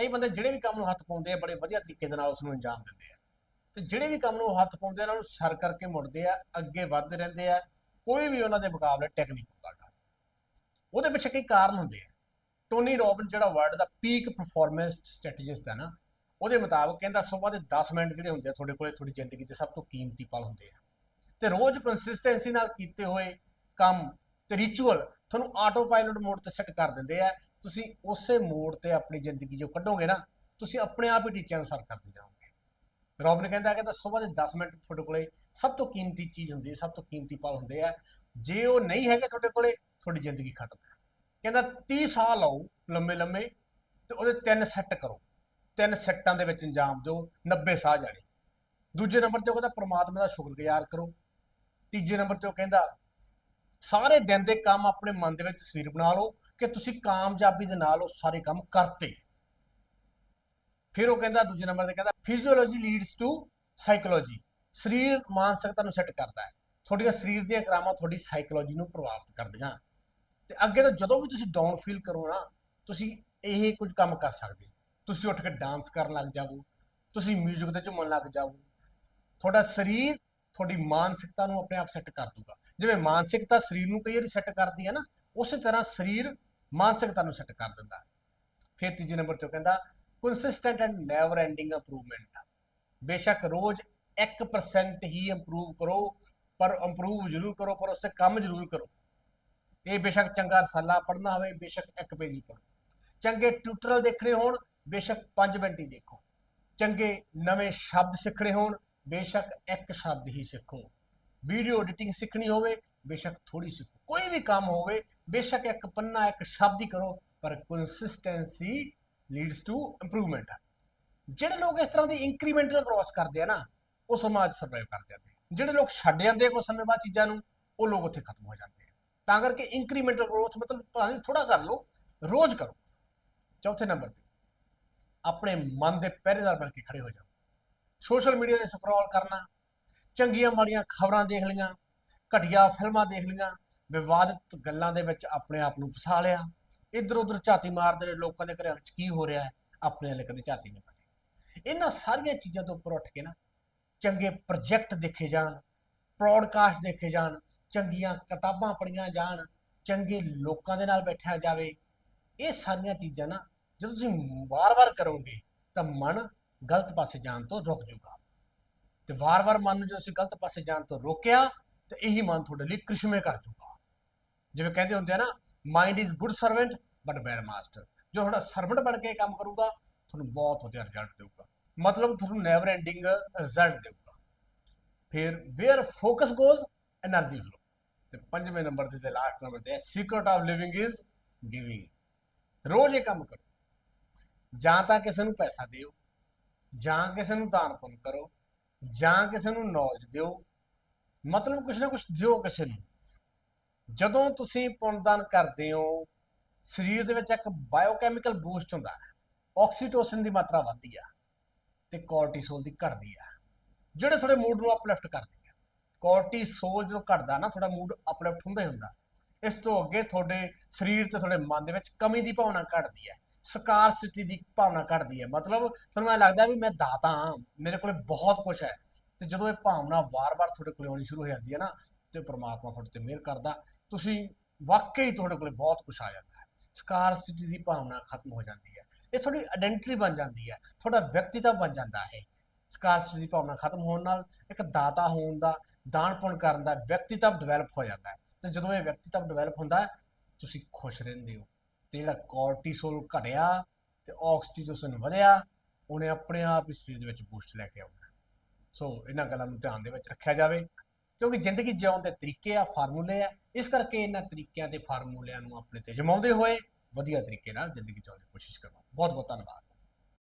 ਕਈ ਬੰਦੇ ਜਿਹੜੇ ਵੀ ਕੰਮ ਨੂੰ ਹੱਥ ਪਾਉਂਦੇ ਆ, ਬੜੇ ਵਧੀਆ ਤਰੀਕੇ ਦੇ ਨਾਲ ਉਸ ਨੂੰ ਅੰਜਾਮ ਦਿੰਦੇ ਆ। ਤੇ ਜਿਹੜੇ ਵੀ ਕੰਮ ਨੂੰ ਹੱਥ ਪਾਉਂਦੇ ਆ, ਉਹਨਾਂ ਨੂੰ ਸਰ ਕਰਕੇ ਮੁੜਦੇ ਆ, ਅੱਗੇ ਵੱਧਦੇ ਰਹਿੰਦੇ ਆ, ਕੋਈ ਵੀ ਉਹਨਾਂ ਦੇ ਮੁਕਾਬਲੇ ਟੈਕਨੀਕ ਹੁੰਦਾ ਉਹਦੇ ਪਿੱਛੇ ਕਈ ਕਾਰਨ ਹੁੰਦੇ ਆ। ਟੋਨੀ ਰੋਬਨ ਜਿਹੜਾ ਵਰਲਡ ਦਾ ਪੀਕ ਪਰਫਾਰਮੈਂਸ ਸਟ੍ਰੈਟੇਜਿਸਟ ਹੈ ਨਾ, ਉਹਦੇ ਮੁਤਾਬਕ ਕਹਿੰਦਾ ਸਵੇਰ ਦੇ 10 ਮਿੰਟ ਜਿਹੜੇ ਹੁੰਦੇ ਆ, ਤੁਹਾਡੇ ਕੋਲੇ ਤੁਹਾਡੀ ਜ਼ਿੰਦਗੀ ਦੇ ਸਭ ਤੋਂ ਕੀਮਤੀ ਪਲ ਹੁੰਦੇ ਆ। ਤੇ ਰੋਜ਼ ਕੰਸਿਸਟੈਂਸੀ ਨਾਲ ਕੀਤੇ ਹੋਏ ਕੰਮ ਤੇ ਰਿਚੁਅਲ ਤੁਹਾਨੂੰ ਆਟੋ ਪਾਇਲਟ ਮੋਡ ਤੇ ਸੈੱਟ ਕਰ ਦਿੰਦੇ ਆ। ਤੁਸੀਂ ਉਸੇ ਮੋਡ ਤੇ ਆਪਣੀ ਜ਼ਿੰਦਗੀ ਜੋ ਕੱਢੋਗੇ ਨਾ, ਤੁਸੀਂ ਆਪਣੇ ਆਪ ਹੀ ਟੀਚਿਆਂ ਅਨੁਸਾਰ ਕਰਦੇ ਜਾਓਗੇ। ਰੋਬਨ ਕਹਿੰਦਾ ਕਿ ਤਾਂ ਸਵੇਰ ਦੇ 10 ਮਿੰਟ ਤੁਹਾਡੇ ਕੋਲੇ ਸਭ ਤੋਂ ਕੀਮਤੀ ਚੀਜ਼ ਹੁੰਦੀ ਹੈ, ਸਭ ਤੋਂ ਕੀਮਤੀ ਪਲ ਹੁੰਦੇ ਆ। ਜੇ ਉਹ ਨਹੀਂ ਹੈਗੇ ਤੁਹਾਡੇ ਕੋਲੇ, ਤੁਹਾਡੀ ਜ਼ਿੰਦਗੀ ਖਤਮ ਹੈ। ਕਹਿੰਦਾ 30 ਸਾਲ ਲਾਓ ਲੰਮੇ ਲੰਮੇ ਤੇ ਉਹਦੇ ਤਿੰਨ ਸੈੱਟ ਕਰੋ। ਤਿੰਨ ਸੈੱਟਾਂ ਦੇ ਵਿੱਚ ਅੰਜਾਮ ਦਿਓ 90 ਸਾਹ ਜਾਣੇ। ਦੂਜੇ ਨੰਬਰ ਤੇ ਉਹ ਕਹਿੰਦਾ ਪ੍ਰਮਾਤਮਾ ਦਾ ਸ਼ੁਕਰਗੁਜ਼ਾਰ ਕਰੋ। ਤੀਜੇ ਨੰਬਰ ਤੇ ਉਹ ਕਹਿੰਦਾ ਸਾਰੇ ਦਿਨ ਦੇ ਕੰਮ ਆਪਣੇ ਮਨ ਦੇ ਵਿੱਚ ਤਸਵੀਰ ਬਣਾ ਲਓ ਕਿ ਤੁਸੀਂ ਕਾਮਯਾਬੀ ਦੇ ਨਾਲ ਉਹ ਸਾਰੇ ਕੰਮ ਕਰਤੇ। ਫਿਰ ਉਹ ਕਹਿੰਦਾ, ਦੂਜੇ ਨੰਬਰ ਤੇ ਕਹਿੰਦਾ ਫਿਜ਼ੀਓਲੋਜੀ ਲੀਡਸ ਟੂ ਸਾਈਕੋਲੋਜੀ ਸਰੀਰ ਮਾਨਸਿਕਤਾ ਨੂੰ ਸੈੱਟ ਕਰਦਾ ਹੈ। ਤੁਹਾਡੀਆਂ ਸਰੀਰ ਦੀਆਂ ਕਰਾਮਾਂ ਤੁਹਾਡੀ ਸਾਈਕੋਲੋਜੀ ਨੂੰ ਪ੍ਰਭਾਵਿਤ ਕਰਦੀਆਂ। ਤੇ ਅੱਗੇ ਤੋਂ ਜਦੋਂ ਵੀ ਤੁਸੀਂ ਡਾਊਨ ਫੀਲ ਕਰੋ ਨਾ, ਤੁਸੀਂ ਇਹ ਕੁਝ ਕੰਮ ਕਰ ਸਕਦੇ ਹੋ। ਤੁਸੀਂ ਉੱਠ ਕੇ ਡਾਂਸ ਕਰਨ ਲੱਗ ਜਾਵੋ। ਤੁਸੀਂ 뮤직 ਤੇ ਝੁੰਮਣ ਲੱਗ ਜਾਵੋ। ਤੁਹਾਡਾ ਸਰੀਰ ਤੁਹਾਡੀ ਮਾਨਸਿਕਤਾ ਨੂੰ ਆਪਣੇ ਆਪ ਸੈੱਟ ਕਰ ਦੂਗਾ। ਜਿਵੇਂ ਮਾਨਸਿਕਤਾ ਸਰੀਰ ਨੂੰ ਕਈ ਵਾਰੀ ਸੈੱਟ ਕਰਦੀ ਹੈ ਨਾ, ਉਸੇ ਤਰ੍ਹਾਂ ਸਰੀਰ ਮਾਨਸਿਕਤਾ ਨੂੰ ਸੈੱਟ ਕਰ ਦਿੰਦਾ। ਫਿਰ ਤੀਜੇ ਨੰਬਰ ਤੇ ਕਹਿੰਦਾ consistent and never ending improvement ਬੇਸ਼ੱਕ ਰੋਜ਼ 1% ਹੀ ਇੰਪਰੂਵ ਕਰੋ, ਪਰ ਇੰਪਰੂਵ ਜ਼ਰੂਰ ਕਰੋ, ਪਰ ਉਸੇ ਕੰਮ ਜ਼ਰੂਰ ਕਰੋ। ਇਹ ਬੇਸ਼ੱਕ ਚੰਗਾ ਰਸਾਲਾ ਪੜ੍ਹਨਾ ਹੋਵੇ, ਬੇਸ਼ੱਕ ਇੱਕ ਪੇਜ ਹੀ ਪੜ੍ਹੋ। ਚੰਗੇ ਟਿਊਟੋਰੀਅਲ ਦੇਖਣੇ ਹੋਣ, ਬੇਸ਼ੱਕ 5 ਮਿੰਟ ਹੀ ਦੇਖੋ। ਚੰਗੇ ਨਵੇਂ ਸ਼ਬਦ ਸਿੱਖਣੇ ਹੋਣ, ਬੇਸ਼ੱਕ ਇੱਕ ਸ਼ਬਦ ਹੀ ਸਿੱਖੋ। ਵੀਡੀਓ ਐਡੀਟਿੰਗ ਸਿੱਖਣੀ ਹੋਵੇ, ਬੇਸ਼ੱਕ ਥੋੜੀ ਸਿੱਖੋ, ਕੋਈ ਵੀ ਕੰਮ ਹੋਵੇ, ਬੇਸ਼ੱਕ ਇੱਕ ਪੰਨਾ, ਇੱਕ ਸ਼ਬਦ ਹੀ ਕਰੋ, ਪਰ ਕੰਸਿਸਟੈਂਸੀ ਲੀਡਸ ਟੂ ਇੰਪਰੂਵਮੈਂਟ ਜਿਹੜੇ ਲੋਕ ਇਸ ਤਰ੍ਹਾਂ ਦੀ ਇੰਕਰੀਮੈਂਟਲ ਗਰੋਥ ਕਰਦੇ ਆ ਨਾ, ਉਹ ਸਮਾਜ ਸਰਵਾਈਵ ਕਰ ਜਾਂਦੇ ਜਿਹੜੇ ਲੋਕ ਛੱਡ ਜਾਂਦੇ ਆ ਕੁਝ ਸਮੇਂ ਬਾਅਦ ਚੀਜ਼ਾਂ ਨੂੰ, ਉਹ ਲੋਕ ਉੱਥੇ ਖਤਮ ਹੋ ਜਾਂਦੇ ਆ। ਤਾਂ ਕਰਕੇ ਇੰਕਰੀਮੈਂਟਲ ਗਰੋਥ ਮਤਲਬ ਭਾਵੇਂ ਥੋੜਾ ਕਰ ਲਓ, ਰੋਜ਼ ਕਰੋ। ਚੌਥੇ ਨੰਬਰ ਤੇ, ਆਪਣੇ ਮਨ ਦੇ ਪਹਿਰੇਦਾਰ ਬਣ ਕੇ ਖੜੇ ਹੋ ਜਾਓ। ਸੋਸ਼ਲ ਮੀਡੀਆ ਤੇ ਸਕਰੋਲ ਕਰਨਾ ਚੰਗੀਆਂ ਮਾੜੀਆਂ ਖਬਰਾਂ ਦੇਖ ਲਈਆਂ, ਘਟੀਆ ਫਿਲਮਾਂ ਦੇਖ ਲਈਆਂ, ਵਿਵਾਦਿਤ ਗੱਲਾਂ ਦੇ ਵਿੱਚ ਆਪਣੇ ਆਪ ਨੂੰ ਫਸਾ ਲਿਆ। ਇੱਧਰ ਉੱਧਰ ਝਾਤੀ ਮਾਰਦੇ ਨੇ ਲੋਕਾਂ ਦੇ ਘਰਾਂ ਵਿੱਚ ਕੀ ਹੋ ਰਿਹਾ ਹੈ, ਆਪਣੇ ਵਾਲੇ ਕਦੇ ਝਾਤੀ ਨਹੀਂ ਮਾਰੀ। ਇਹਨਾਂ ਸਾਰੀਆਂ ਚੀਜ਼ਾਂ ਤੋਂ ਉੱਪਰ ਉੱਠ ਕੇ ਨਾ ਚੰਗੇ ਪ੍ਰੋਜੈਕਟ ਦੇਖੇ ਜਾਣ ਪ੍ਰੋਡਕਾਸਟ ਦੇਖੇ ਜਾਣ, ਚੰਗੀਆਂ ਕਿਤਾਬਾਂ ਪੜ੍ਹੀਆਂ ਜਾਣ, ਚੰਗੇ ਲੋਕਾਂ ਦੇ ਨਾਲ ਬੈਠਿਆ ਜਾਵੇ, ਇਹ ਸਾਰੀਆਂ ਚੀਜ਼ਾਂ ਨਾ ਜਦੋਂ ਤੁਸੀਂ ਵਾਰ-ਵਾਰ ਕਰੋਗੇ ਤਾਂ ਮਨ ਗਲਤ ਪਾਸੇ ਜਾਣ ਤੋਂ ਰੁਕ ਜਾਊਗਾ ਤੇ ਵਾਰ-ਵਾਰ ਮਨ ਨੂੰ ਜੇ ਅਸੀਂ ਗਲਤ ਪਾਸੇ ਜਾਣ ਤੋਂ ਰੋਕਿਆ, ਤੇ ਇਹੀ ਮਨ ਤੁਹਾਡੇ ਲਈ ਕ੍ਰਿਸ਼ਮੇ ਕਰ ਜੂਗਾ ਜਿਵੇਂ ਕਹਿੰਦੇ ਹੁੰਦੇ ਆ ਨਾ mind is good servant but bad master ਜੋ ਤੁਹਾਡਾ ਸਰਵੈਂਟ ਬਣ ਕੇ ਕੰਮ ਕਰੂਗਾ, ਤੁਹਾਨੂੰ ਬਹੁਤ ਵਧੀਆ ਰਿਜ਼ਲਟ ਦੇਊਗਾ। ਮਤਲਬ ਤੁਹਾਨੂੰ ਨੈਵਰ ਐਂਡਿੰਗ ਰਿਜ਼ਲਟ ਦੇਊਗਾ। ਫਿਰ where focus goes energy flow ਤੇ ਪੰਜਵੇਂ ਨੰਬਰ ਤੇ ਤੇ ਲਾਸਟ ਨੰਬਰ ਤੇ secret of living is giving ਰੋਜ਼ ਇਹ ਕੰਮ ਕਰੋ। ਜਾਂ ਤਾਂ ਕਿਸੇ ਨੂੰ ਪੈਸਾ ਦਿਓ, ਜਾਂ ਕਿਸੇ ਨੂੰ ਦਾਨ ਪੁੰਨ ਕਰੋ। ਜਾਂ ਕਿਸੇ ਨੂੰ ਨੌਲੇਜ ਦਿਓ, ਮਤਲਬ ਕੁਛ ਨਾ ਕੁਛ ਦਿਓ ਕਿਸੇ ਨੂੰ। ਜਦੋਂ ਤੁਸੀਂ ਪੁੰਨਦਾਨ ਕਰਦੇ ਹੋ, ਸਰੀਰ ਦੇ ਵਿੱਚ ਇੱਕ ਬਾਇਓਕੈਮੀਕਲ ਬੂਸਟ ਹੁੰਦਾ ਹੈ ਆਕਸੀਟੋਸਿਨ ਦੀ ਮਾਤਰਾ ਵੱਧਦੀ ਆ ਤੇ ਕੋਰਟੀਸੋਲ ਦੀ ਘਟਦੀ ਆ, ਜਿਹੜੇ ਤੁਹਾਡੇ ਮੂਡ ਨੂੰ ਅਪਲਿਫਟ ਕਰਦੀ ਆ। ਕੋਰਟੀਸੋਲ ਜਦੋਂ ਘਟਦਾ ਨਾ, ਤੁਹਾਡਾ ਮੂਡ ਅਪਲਿਫਟ ਹੁੰਦਾ ਹੀ ਹੁੰਦਾ। ਇਸ ਤੋਂ ਅੱਗੇ ਤੁਹਾਡੇ ਸਰੀਰ ਤੇ ਤੁਹਾਡੇ ਮਨ ਦੇ ਵਿੱਚ ਕਮੀ ਦੀ ਭਾਵਨਾ ਘਟਦੀ ਹੈ। ਸਕਾਰਸਿਟੀ ਦੀ ਭਾਵਨਾ ਘਟਦੀ ਹੈ। ਮਤਲਬ ਤੁਹਾਨੂੰ ਐ ਲੱਗਦਾ ਵੀ ਮੈਂ ਦਾਤਾ ਹਾਂ, ਮੇਰੇ ਕੋਲੇ ਬਹੁਤ ਕੁਝ ਹੈ ਤੇ ਜਦੋਂ ਇਹ ਭਾਵਨਾ ਵਾਰ-ਵਾਰ ਤੁਹਾਡੇ ਕੋਲੇ ਆਉਣੀ ਸ਼ੁਰੂ ਹੋ ਜਾਂਦੀ ਹੈ ਨਾ ਤੇ ਪ੍ਰਮਾਤਮਾ ਤੁਹਾਡੇ ਤੇ ਮਿਹਰ ਕਰਦਾ, ਤੁਸੀਂ ਵਾਕਈ ਤੁਹਾਡੇ ਕੋਲੇ ਬਹੁਤ ਕੁਝ ਆ ਜਾਂਦਾ ਹੈ। ਸਕਾਰਸਿਟੀ ਦੀ ਭਾਵਨਾ ਖਤਮ ਹੋ ਜਾਂਦੀ ਹੈ। ਇਹ ਤੁਹਾਡੀ ਆਇਡੈਂਟੀਟੀ ਬਣ ਜਾਂਦੀ ਹੈ, ਤੁਹਾਡਾ ਵਿਅਕਤੀਤਵ ਬਣ ਜਾਂਦਾ ਹੈ। ਸਕਾਰਸਿਟੀ ਦੀ ਭਾਵਨਾ ਖਤਮ ਹੋਣ ਨਾਲ ਇੱਕ ਦਾਤਾ ਹੋਣ ਦਾ ਦਾਨ ਪੁੰਨ ਕਰਨ ਦਾ ਵਿਅਕਤੀਤਵ ਡਿਵੈਲਪ ਹੋ ਜਾਂਦਾ ਹੈ। ਤੇ ਜਦੋਂ ਇਹ ਵਿਅਕਤੀਤਵ ਡਿਵੈਲਪ ਹੁੰਦਾ ਹੈ, ਤੁਸੀਂ ਖੁਸ਼ ਰਹਿੰਦੇ ਹੋ। ਤੇ ਜਿਹੜਾ ਕੋਰਟੀਸੋਲ ਘਟਿਆ ਤੇ ਆਕਸੀਟੋਸਿਨ ਵਧਿਆ, ਉਹਨੇ ਆਪਣੇ ਆਪ ਹੀ ਸਰੀਰ ਦੇ ਵਿੱਚ ਬੂਸਟ ਲੈ ਕੇ ਆਉਣਾ। ਸੋ ਇਹਨਾਂ ਗੱਲਾਂ ਨੂੰ ਧਿਆਨ ਦੇ ਵਿੱਚ ਰੱਖਿਆ ਜਾਵੇ, ਕਿਉਂਕਿ ਜ਼ਿੰਦਗੀ ਜਿਉਣ ਦੇ ਤਰੀਕੇ ਆ, ਫਾਰਮੂਲੇ ਆ। ਇਸ ਕਰਕੇ ਇਹਨਾਂ ਤਰੀਕਿਆਂ ਤੇ ਫਾਰਮੂਲਿਆਂ ਨੂੰ ਆਪਣੇ ਤੇ ਜਮਾਉਂਦੇ ਹੋਏ ਵਧੀਆ ਤਰੀਕੇ ਨਾਲ ਜ਼ਿੰਦਗੀ ਜਿਉਣ ਦੀ ਕੋਸ਼ਿਸ਼ ਕਰੋ। ਬਹੁਤ ਬਹੁਤ ਧੰਨਵਾਦ।